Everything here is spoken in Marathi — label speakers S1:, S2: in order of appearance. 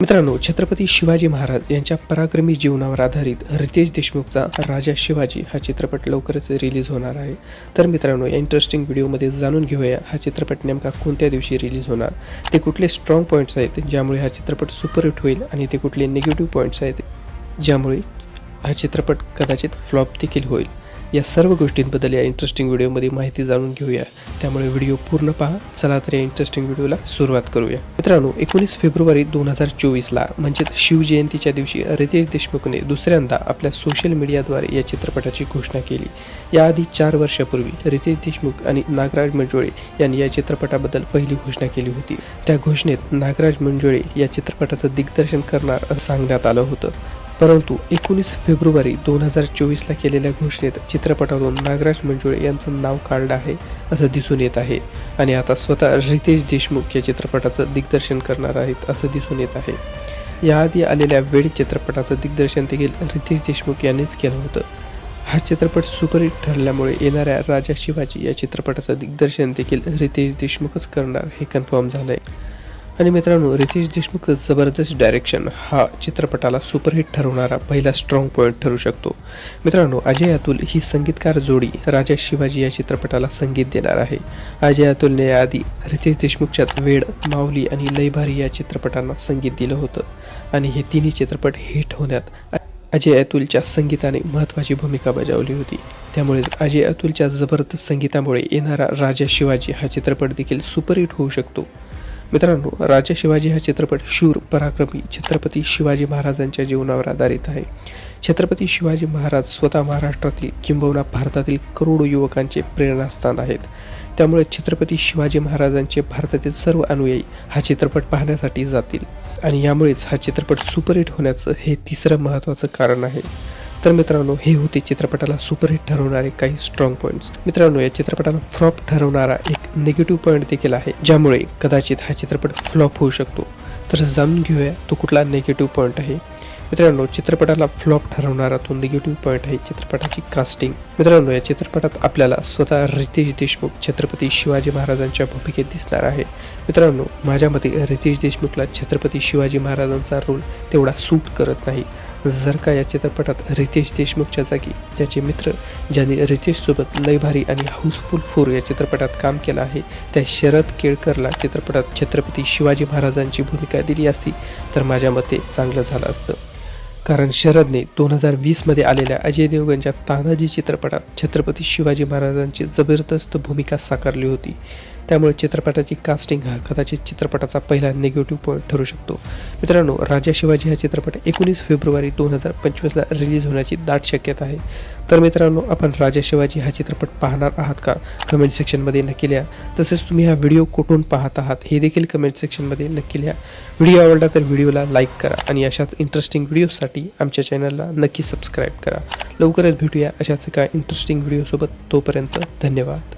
S1: मित्रांनो छत्रपती शिवाजी महाराज यांच्या पराक्रमी जीवनावर आधारित रितेश देशमुखचा राजा शिवाजी हा चित्रपट लवकरच रिलीज होणार आहे. तर मित्रांनो या इंटरेस्टिंग व्हिडिओमध्ये जाणून घेऊया हा चित्रपट नेमका कोणत्या दिवशी रिलीज होणार? ते कुठले स्ट्रॉंग पॉईंट्स आहेत ज्यामुळे हा चित्रपट सुपरहिट होईल आणि ते कुठले निगेटिव्ह पॉईंट्स आहेत ज्यामुळे हा चित्रपट कदाचित फ्लॉप देखील होईल. या सर्व गोष्टींबद्दल या इंटरेस्टिंग व्हिडिओमध्ये माहिती जाणून घेऊया. त्यामुळे व्हिडिओ पूर्ण पहा. चला तर या इंटरेस्टिंग व्हिडिओला सुरुवात करूया. मित्रांनो एकोणीस फेब्रुवारी दोन हजार चोवीसला म्हणजेच शिवजयंतीच्या दिवशी रितेश देशमुखने दुसऱ्यांदा आपल्या सोशल मीडियाद्वारे या चित्रपटाची घोषणा केली. याआधी चार वर्षापूर्वी रितेश देशमुख आणि नागराज मंजुळे यांनी या चित्रपटाबद्दल पहिली घोषणा केली होती. त्या घोषणेत नागराज मंजुळे या चित्रपटाचं दिग्दर्शन करणार असं सांगण्यात आलं होतं. परंतु एकोणीस फेब्रुवारी दोन हजार चोवीसला केलेल्या घोषणेत चित्रपटातून नागराज मंजुळे यांचं नाव काढलं आहे असं दिसून येत आहे. आणि आता स्वतः रितेश देशमुख या चित्रपटाचं दिग्दर्शन करणार आहेत असं दिसून येत आहे. याआधी आलेल्या वेळ चित्रपटाचं दिग्दर्शन देखील रितेश देशमुख यांनीच केलं होतं. हा चित्रपट सुपरहिट ठरल्यामुळे येणाऱ्या राजा शिवाजी या चित्रपटाचं दिग्दर्शन देखील रितेश देशमुखच करणार हे कन्फर्म झालं आहे आणि मित्रांनो रितेश देशमुखचं जबरदस्त डायरेक्शन हा चित्रपटाला सुपरहिट ठरवणारा पहिला स्ट्रॉंग पॉईंट ठरू शकतो. मित्रांनो अजय अतुल ही संगीतकार जोडी राजा शिवाजी या चित्रपटाला संगीत देणार आहे. अजय अतुलने याआधी रितेश देशमुखच्याच वेड माऊली आणि लयभारी या चित्रपटांना संगीत दिलं होतं. आणि हे तिन्ही चित्रपट हिट होण्यात अजय अतुलच्या संगीताने महत्त्वाची भूमिका बजावली होती. त्यामुळेच अजय अतुलच्या जबरदस्त संगीतामुळे येणारा राजा शिवाजी हा चित्रपट देखील सुपरहिट होऊ शकतो. मित्रांनो राजा शिवाजी हा चित्रपट शूर पराक्रमी छत्रपती शिवाजी महाराजांच्या जीवनावर आधारित आहे. छत्रपती शिवाजी महाराज स्वतः महाराष्ट्रातील किंबहुना भारतातील करोडो युवकांचे प्रेरणास्थान आहेत. त्यामुळे छत्रपती शिवाजी महाराजांचे भारतातील सर्व अनुयायी हा चित्रपट पाहण्यासाठी जातील. आणि यामुळेच हा चित्रपट सुपरहिट होण्याचं हे तिसरं महत्त्वाचं कारण आहे. तर मित्रांनो हे होते चित्रपटाला सुपरहिट ठरवणारे काही स्ट्रॉंग पॉईंट्स मित्रांनो या चित्रपटाला फ्लॉप ठरवणारा एक निगेटिव्ह पॉईंट देखील आहे ज्यामुळे कदाचित हा चित्रपट फ्लॉप होऊ शकतो. तर जाणून घेऊया तो कुठला निगेटिव्ह पॉईंट आहे. मित्रांनो चित्रपटाला फ्लॉप ठरवणारा तो निगेटिव्ह पॉईंट आहे चित्रपटाची कास्टिंग मित्रांनो या चित्रपटात आपल्याला स्वतः रितेश देशमुख छत्रपती शिवाजी महाराजांच्या भूमिकेत दिसणार आहे. मित्रांनो माझ्या मते रितेश देशमुखला छत्रपती शिवाजी महाराजांचा रोल तेवढा सूट करत नाही. जर का या चित्रपटात रितेश देशमुखच्या जागी. त्याचे मित्र ज्यांनी रितेशसोबत लय भारी आणि हाऊसफुल फोर या चित्रपटात काम केलं आहे त्या शरद केळकरला चित्रपटात छत्रपती शिवाजी महाराजांची भूमिका दिली असती तर माझ्या मते चांगलं झालं असतं. कारण शरदने दोन हजार वीसमध्ये आलेल्या अजय देवगनच्या तानाजी चित्रपटात छत्रपती शिवाजी महाराजांची जबरदस्त भूमिका साकारली होती. त्यामुळे चित्रपटाची कास्टिंग हा कदाचित चित्रपटाचा पहिला निगेटिव्ह पॉईंट ठरू शकतो. मित्रांनो राजा शिवाजी हा चित्रपट एकोणीस फेब्रुवारी दोन हजार पंचवीसला रिलीज होण्याची दाट शक्यता आहे. तर मित्रांनो आपण राजा शिवाजी हा चित्रपट पाहणार आहात का? कमेंट सेक्शनमध्ये नक्की लिहा. तसेच तुम्ही हा व्हिडिओ कुठून पाहत आहात हे देखील कमेंट सेक्शनमध्ये नक्की लिहा. व्हिडिओ आवडला तर व्हिडिओला लाईक करा आणि अशाच इंटरेस्टिंग व्हिडिओसाठी आमच्या चॅनलला नक्की सबस्क्राईब करा. लवकरच भेटूया अशाच एका इंटरेस्टिंग व्हिडिओसोबत तोपर्यंत धन्यवाद.